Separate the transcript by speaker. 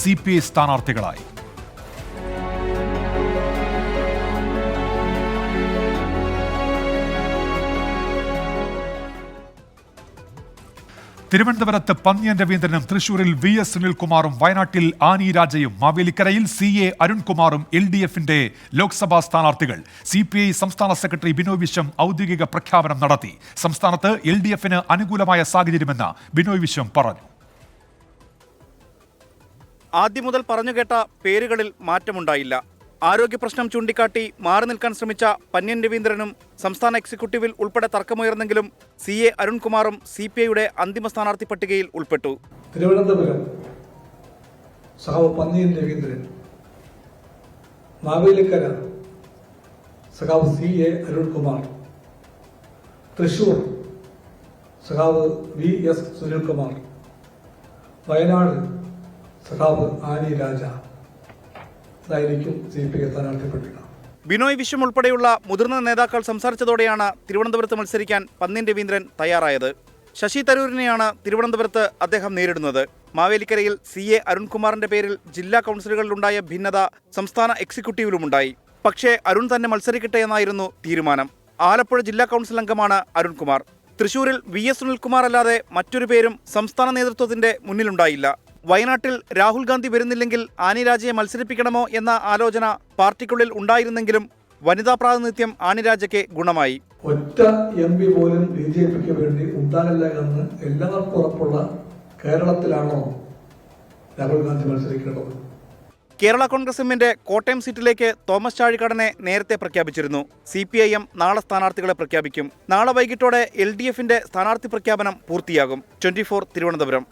Speaker 1: C P I സ്ഥാനാർത്ഥികളായി. തിരുവനന്തപുരത്ത് പന്ന്യൻ രവീന്ദ്രനും തൃശൂരിൽ V S സുനിൽകുമാറും വയനാട്ടിൽ ആനി രാജയും മാവേലിക്കരയിൽ സി എ അരുൺകുമാറും എൽ ഡി എഫിന്റെ ലോക്സഭാ സ്ഥാനാർത്ഥികൾ. സി പി ഐ സംസ്ഥാന സെക്രട്ടറി ബിനോയ് വിശ്വം ഔദ്യോഗിക പ്രഖ്യാപനം നടത്തി. സംസ്ഥാനത്ത് എൽ ഡി എഫിന് അനുകൂലമായ സാഹചര്യമെന്ന് ബിനോയ് വിശ്വം പറഞ്ഞു.
Speaker 2: ആദ്യം മുതൽ പറഞ്ഞു കേട്ട പേരുകളിൽ മാറ്റമുണ്ടായില്ല. ആരോഗ്യ പ്രശ്നം ചൂണ്ടിക്കാട്ടി മാറി നിൽക്കാൻ ശ്രമിച്ച പന്യൻ രവീന്ദ്രനും സംസ്ഥാന എക്സിക്യൂട്ടീവിൽ ഉൾപ്പെടെ തർക്കമുയർന്നെങ്കിലും സി എ അരുൺകുമാറും സി പി ഐയുടെ അന്തിമ സ്ഥാനാർത്ഥി പട്ടികയിൽ ഉൾപ്പെട്ടു.
Speaker 3: തിരുവനന്തപുരം സഹാവ് പന്നിയൻ രവീന്ദ്രൻ മാവേലിക്കര സഖാവ് സി എ അരുൺകുമാർ തൃശൂർ സഖാവ് വി എസ് സുനിൽകുമാർ വയനാട് സഖാവ് ആനി രാജ
Speaker 2: ബിനോയ് വിശ്വം ഉൾപ്പെടെയുള്ള മുതിർന്ന നേതാക്കൾ സംസാരിച്ചതോടെയാണ് തിരുവനന്തപുരത്ത് മത്സരിക്കാൻ പന്നിൻ രവീന്ദ്രൻ തയ്യാറായത്. ശശി തരൂരിനെയാണ് തിരുവനന്തപുരത്ത് അദ്ദേഹം നേരിടുന്നത്. മാവേലിക്കരയിൽ സി എ അരുൺകുമാറിന്റെ പേരിൽ ജില്ലാ കൗൺസിലുകളിലുണ്ടായ ഭിന്നത സംസ്ഥാന എക്സിക്യൂട്ടീവിലുമുണ്ടായി. പക്ഷേ അരുൺ തന്നെ മത്സരിക്കട്ടെ എന്നായിരുന്നു തീരുമാനം. ആലപ്പുഴ ജില്ലാ കൗൺസിൽ അംഗമാണ് അരുൺകുമാർ. തൃശൂരിൽ വി എസ് സുനിൽകുമാർ അല്ലാതെ മറ്റൊരു പേരും സംസ്ഥാന നേതൃത്വത്തിന്റെ മുന്നിലുണ്ടായില്ല. വയനാട്ടിൽ രാഹുൽ ഗാന്ധി വരുന്നില്ലെങ്കിൽ ആനിരാജയെ മത്സരിപ്പിക്കണമോ എന്ന ആലോചന പാർട്ടിക്കുള്ളിൽ ഉണ്ടായിരുന്നെങ്കിലും വനിതാ പ്രാതിനിധ്യം ആനി രാജയ്ക്ക് ഗുണമായി.
Speaker 3: ഒറ്റ എം പി പോലും ബി ജെ പിക്ക് വേണ്ടി ഉണ്ടാകില്ല എന്ന് എല്ലാവർക്കും ഉറപ്പുള്ള കേരളത്തിലാണോ രാഹുൽ ഗാന്ധി മത്സരിക്കേണ്ടത്?
Speaker 2: കേരള കോൺഗ്രസ് എമ്മിന്റെ കോട്ടയം സീറ്റിലേക്ക് തോമസ് ചാഴിക്കാടനെ നേരത്തെ പ്രഖ്യാപിച്ചിരുന്നു. സി പി ഐ എം നാളെ സ്ഥാനാർത്ഥികളെ പ്രഖ്യാപിക്കും. നാളെ വൈകിട്ടോടെ എൽ ഡി എഫിന്റെ സ്ഥാനാർത്ഥി പ്രഖ്യാപനം പൂർത്തിയാകും. Twenty four Thiruvananthapuram.